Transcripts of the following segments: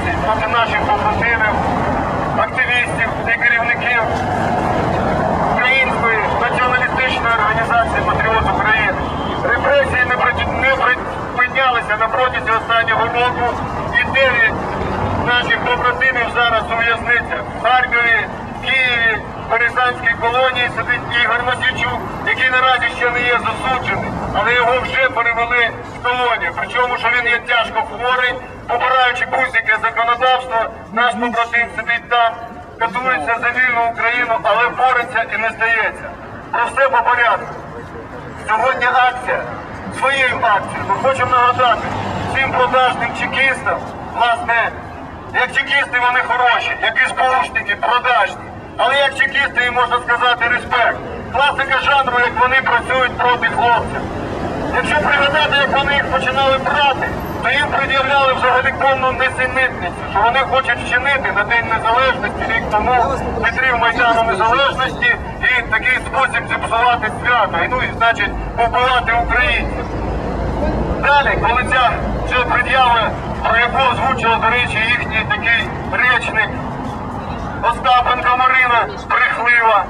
праці, проти наших побратимів, активістів і керівників української націоналістичної організації Патріот України. Репресії не припинялися на протязі останнього року і дев'ять наших побратимів зараз у в Харкові, Києві, Березанській колонії сидить Ігор Мосійчук, який наразі ще не є засуджений, але його вже перевели в колонію. Причому що він є тяжко хворий побираючи будь-яке законодавство, наш побратим сидить там, катується за вільну Україну, але бореться і не здається. Про все по порядку. Сьогодні акція. Своєю акцією ми хочемо нагадати всім продажним чекістам, власне, як чекісти вони хороші, як і СБУшники продажні. Але як чекісти їм можна сказати респект. Класика жанру, як вони працюють проти хлопців. Якщо пригадати, як вони їх починали брати, то їм пред'являли взагалі повну несенітницю, що вони хочуть вчинити на День Незалежності рік тому відрив Майдану Незалежності і в такий спосіб зіпсувати свято, ну і значить побивати українців. Далі, коли ця вже пред'ява, про яку озвучила, до речі, їхній такий речник Остапенко Марина, брехлива,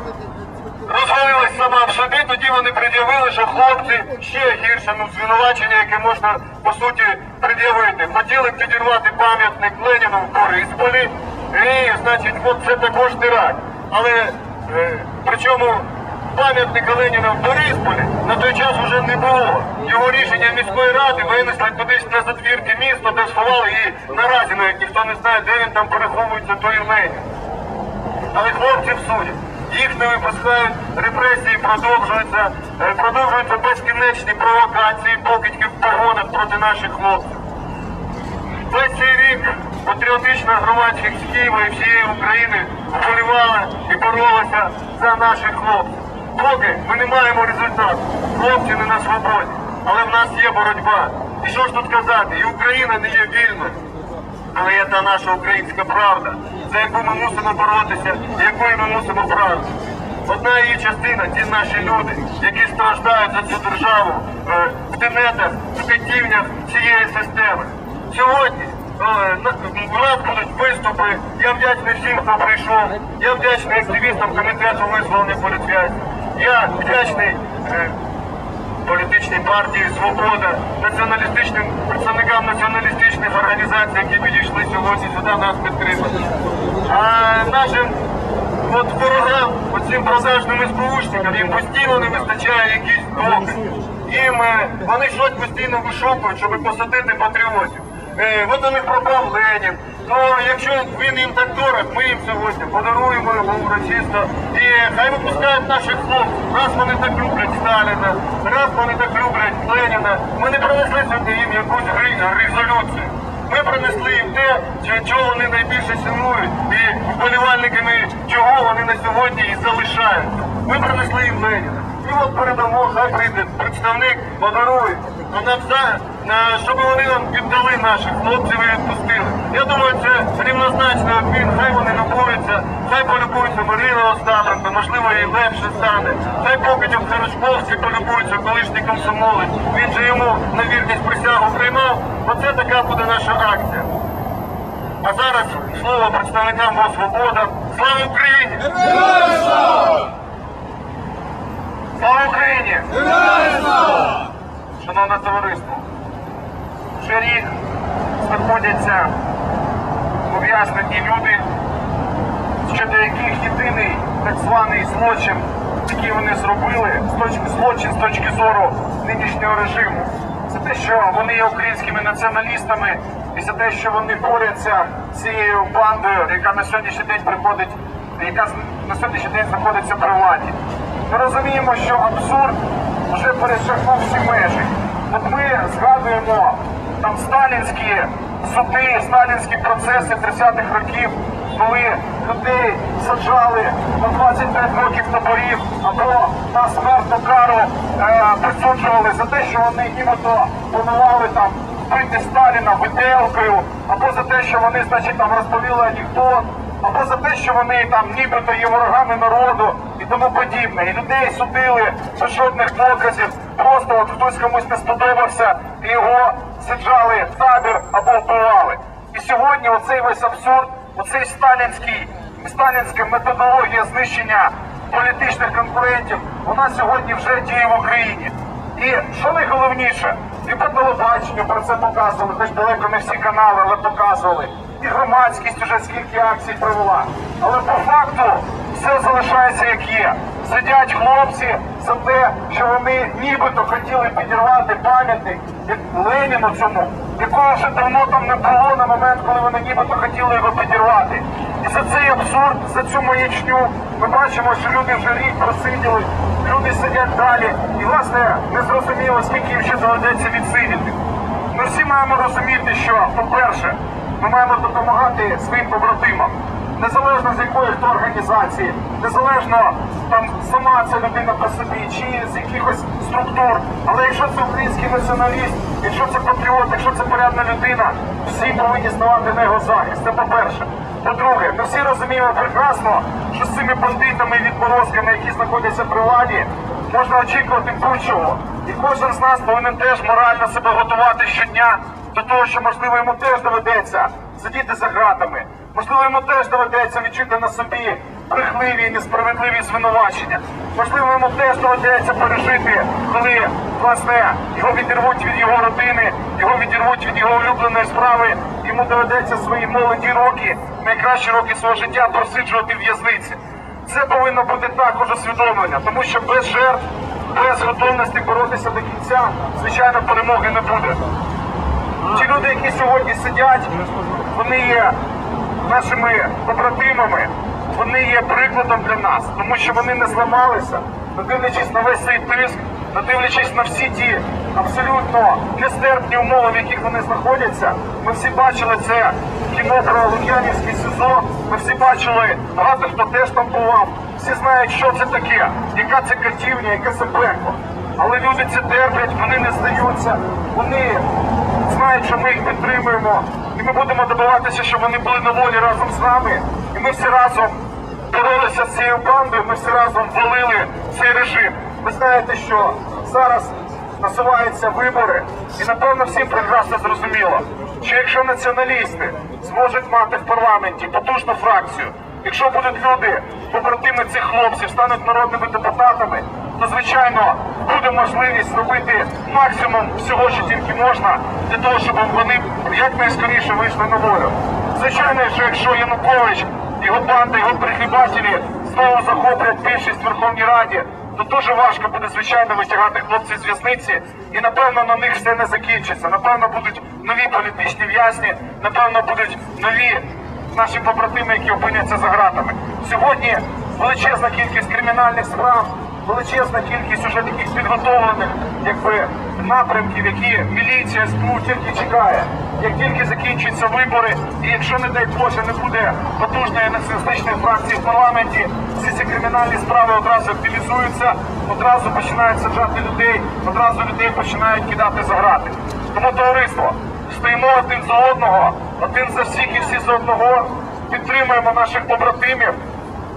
розвалилась сама в собі, тоді вони пред'явили, що хлопці ще гірше ну, звинувачення, яке можна по суті пред'явити. Хотіли підірвати пам'ятник Леніну в Борисполі, і, значить, от це також теракт. Але е, причому пам'ятника Леніна в Борисполі на той час вже не було. Його рішення міської ради винесли кудись на задвірки міста, де сховали і наразі навіть ніхто не знає, де він там переховується той Ленін. Але хлопців судять. Їх не випускають, репресії продовжуються, е, продовжуються безкінечні провокації, покидьки в погонах проти наших хлопців. Весь цей рік патріотична громадськість з Києва і всієї України вболівала і боролася за наших хлопців. Поки ми не маємо результату, хлопці не на свободі, але в нас є боротьба. І що ж тут казати? І Україна не є вільною. Але є та наша українська правда, за яку ми мусимо боротися, якою ми мусимо правду. Одна її частина ті наші люди, які страждають за цю державу е, в тенетах, в катівнях цієї системи. Сьогодні е, у нас будуть виступи. Я вдячний всім, хто прийшов. Я вдячний активістам комітету визволення політв'язнів. Я вдячний. е, політичній партії Свобода, націоналістичним представникам націоналістичних організацій, які підійшли сьогодні сюди нас підтримати. А нашим от ворогам, оцим продажним СБУшникам, їм постійно не вистачає якісь доказів. Їм е, вони щось постійно вишукують, щоб посадити патріотів. Е, от у них пропав Ленін. То якщо він їм так дорог, ми їм сьогодні подаруємо його урочисто. І хай випускають наших хлопців. Раз вони так люблять Сталіна, раз вони так люблять Леніна. Ми не принесли сьогодні їм якусь резолюцію. Ми принесли їм те, чого вони найбільше цінують, і вболівальниками чого вони на сьогодні і залишаються. Ми принесли їм Леніна. І от передамо, хай прийде представник, подарує. На все, на, щоб вони нам віддали наших хлопців і відпустили. Я думаю, це рівнозначно обмін, хай вони любуються, хай полюбуються Марина Остапенко, можливо, їй легше стане. Хай покидів Хорошковський полюбується колишній комсомолець. Він же йому на вірність присягу приймав. Оце така буде наша акція. А зараз слово представникам ВО «Свобода». Слава Україні! Слава Україні! Шановне товариство, вже рік знаходяться ув'язнені люди, щодо яких єдиний так званий злочин, який вони зробили, злочин з точки зору нинішнього режиму, це те, що вони є українськими націоналістами, і це те, що вони борються з цією бандою, яка на сьогоднішній день приходить, яка на сьогоднішній день знаходиться при владі. Ми розуміємо, що абсурд вже перешагнув всі межі. От ми згадуємо там сталінські суди, сталінські процеси 30-х років, коли людей саджали на 25 років таборів або на смертну кару е, присуджували за те, що вони нібито планували там вбити Сталіна виделкою, або за те, що вони, значить, там розповіли анекдот, або за те, що вони там нібито є ворогами народу тому подібне. І людей судили без жодних доказів. Просто от хтось комусь не сподобався, і його саджали в табір або вбивали. І сьогодні оцей весь абсурд, оцей сталінський, сталінська методологія знищення політичних конкурентів, вона сьогодні вже діє в Україні. І що найголовніше, і по телебаченню про це показували, хоч далеко не всі канали, але показували. І громадськість вже скільки акцій провела. Але по факту все залишається як є. Сидять хлопці за те, що вони нібито хотіли підірвати пам'ятник Леніну цьому, якого вже давно там не було на момент, коли вони нібито хотіли його підірвати. І за цей абсурд, за цю маячню ми бачимо, що люди вже рік просиділи, люди сидять далі. І власне не зрозуміло, скільки їм ще доведеться відсидіти. Ми всі маємо розуміти, що, по-перше, ми маємо допомагати своїм побратимам. Незалежно з якої хто організації, незалежно там сама ця людина по собі, чи з якихось структур. Але якщо це український націоналіст, якщо це патріот, якщо це порядна людина, всі повинні ставати на його захист. Це по-перше. По-друге, ми всі розуміємо прекрасно, що з цими бандитами і відморозками, які знаходяться при владі, можна очікувати будь-чого. І кожен з нас повинен теж морально себе готувати щодня до того, що можливо йому теж доведеться сидіти за ґратами. Можливо, йому теж доведеться відчути на собі брехливі і несправедливі звинувачення. Можливо, йому теж доведеться пережити, коли власне його відірвуть від його родини, його відірвуть від його улюбленої справи. Йому доведеться свої молоді роки, найкращі роки свого життя просиджувати в в'язниці. Це повинно бути також усвідомлення, тому що без жертв, без готовності боротися до кінця, звичайно, перемоги не буде. Ті люди, які сьогодні сидять, вони є нашими побратимами, вони є прикладом для нас, тому що вони не зламалися, не дивлячись на весь цей тиск, не дивлячись на всі ті абсолютно нестерпні умови, в яких вони знаходяться. Ми всі бачили це кіно про Лук'янівський СИЗО, ми всі бачили, багато хто теж там бував. Всі знають, що це таке, яка це катівня, яке це пекло. Але люди це терплять, вони не здаються, вони знають, що ми їх підтримуємо, і ми будемо добиватися, щоб вони були на волі разом з нами. І ми всі разом боролися з цією бандою, ми всі разом валили цей режим. Ви знаєте, що зараз насуваються вибори, і напевно всім прекрасно зрозуміло, що якщо націоналісти зможуть мати в парламенті потужну фракцію, якщо будуть люди, побратими цих хлопців, стануть народними депутатами, то звичайно буде можливість зробити максимум всього, що тільки можна, для того, щоб вони якнайскоріше вийшли на волю. Звичайно, що якщо Янукович, його банда, його прихлібателі знову захоплять більшість в Верховній Раді, то дуже важко буде звичайно витягати хлопців з в'язниці, і напевно на них все не закінчиться. Напевно, будуть нові політичні в'язні, напевно, будуть нові наші побратими, які опиняться за ґратами. Сьогодні величезна кількість кримінальних справ, величезна кількість уже таких підготовлених якби, напрямків, які міліція СБУ тільки чекає. Як тільки закінчаться вибори, і якщо, не дай Боже, не буде потужної націоналістичної фракції в парламенті, всі ці кримінальні справи одразу активізуються, одразу починають саджати людей, одразу людей починають кидати за грати. Тому товариство, стоїмо один за одного, один за всіх і всі за одного, підтримуємо наших побратимів,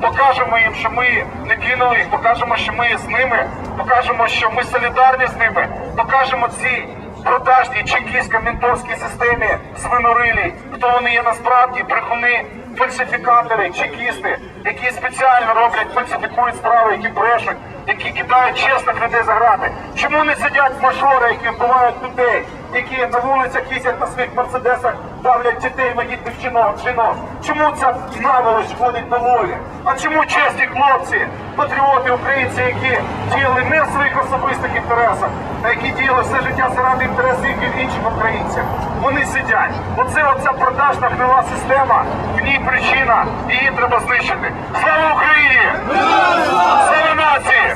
покажемо їм, що ми не кинули їх, покажемо, що ми з ними, покажемо, що ми солідарні з ними, покажемо цій продажній чекістсько-ментовській системі свинорилі, хто вони є насправді, брехуни, фальсифікатори, чекісти, які спеціально роблять, фальсифікують справи, які брешуть, які кидають чесних людей за грати. Чому не сидять мажори, які вбивають людей, які на вулицях їздять на своїх мерседесах, давлять дітей, вагітних жінок, жінок? Чому ця наволоч ходить на волі? А чому чесні хлопці, патріоти, українці, які діяли не в своїх особистих інтересах, а які діяли все життя заради інтересів інших українців? Вони сидять. Оце оця продажна гнила система, в ній причина, її треба знищити. Слава Україні! Слава нації!